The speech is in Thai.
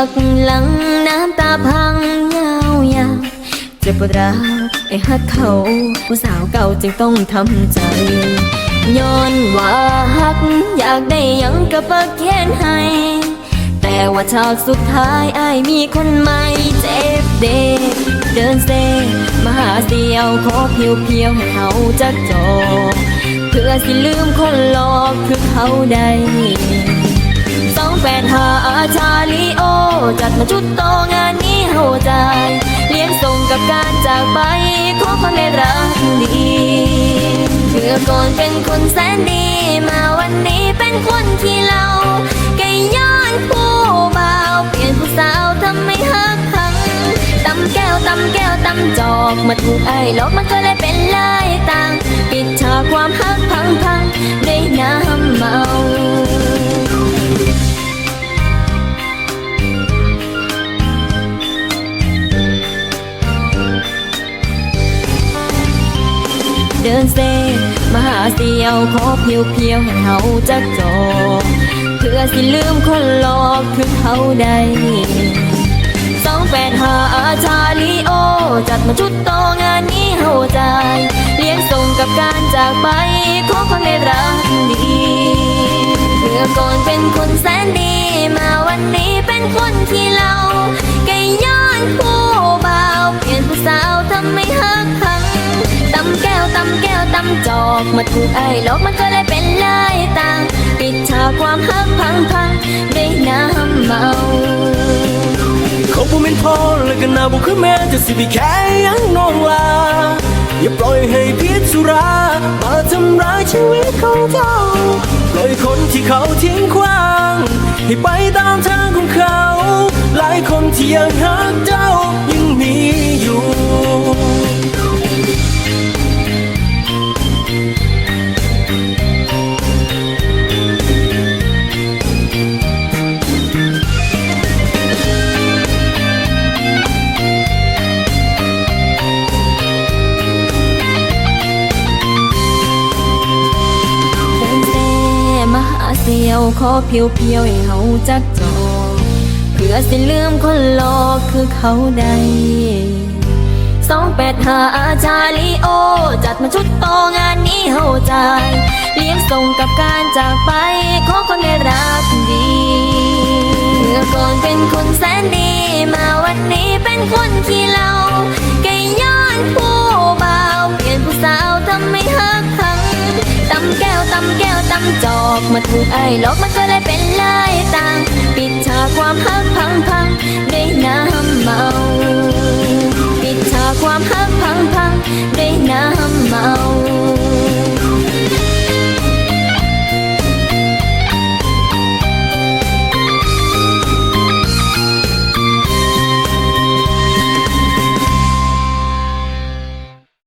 ักหลังน้ำตาพังยาวยาวเจ็บปวดร้าวไอ้ฮักเขา ผู้สาวเก่าจึงต้องทำใจ ย้อนว่าฮัก อยากได้ยังก็ปักแค้นให้ แต่ว่าฉากสุดท้ายอายมีคนใหม่เจ็บเด็กเดินเซมาหาเสียวขอเพียวเพียวให้เขาจักจอเพื่อสิลืมคนหลอกคือเขาได้ แปดหาอาชาลีโอ จัดมาชุดโตงานนี้เฮาใจ เลี้ยงส่งกับการจากไปขอความได้รักดีเพื่อก่อนเป็นคนแสนดี มาวันนี้เป็นคนที่เราแกย้อนผู้เบาเปลี่ยนผู้สาวทำไม่ฮักพังตำแก้วตำแก้วตำจอกมาถูกไอ้ลอกมันก็เลยเป็นลายต่างปิดฉากความฮักพัง ดินเซมาหาเสียวขอเพียวเพียวให้เขาจักจอกเพื่อสิลืมคนหลอกคือเขาได้สองแปดหาอาชาลีโอ จัดมาชุดโตงานนี้เฮาใจเลี้ยงส่งกับการจากไปขอความได้รักดีเมื่อก่อนเป็นคนแสนดี มาวันนี้เป็นคนที่เราแกย้อนผู จอกมาถูกไอ้ลอกมันก็เลยเป็นลายต่างปิดฉากความฮักพังพังด้วยน้ำเมาเขาบ่เป็นพ่อและก็น่าบ่คือแม่จะสิไปแค่ยังน้องลา อย่าปล่อยให้พิษสุรามาทำร้ายชีวิตของเจ้า ปล่อยคนที่เขาทิ้งขว้าง ให้ไปตามทางของเขา หลายคนที่ยังหักเจ้ายังมีอยู่ เสียวขอเพียวเพียวให้เฮาจักจอเพื่อสิลืมคนหลอกคือเขาใดสองแปดหาอาชาลีโอ จัดมาชุดโตงานนี้เฮาใจเลี้ยงส่งกับการจากไปของคนได้รักดี เมื่อก่อนเป็นคนแสนดี จำจอกมาถูกไอ้หลอกมันก็เลยเป็นลายต่าง ปิดฉากความหักพัง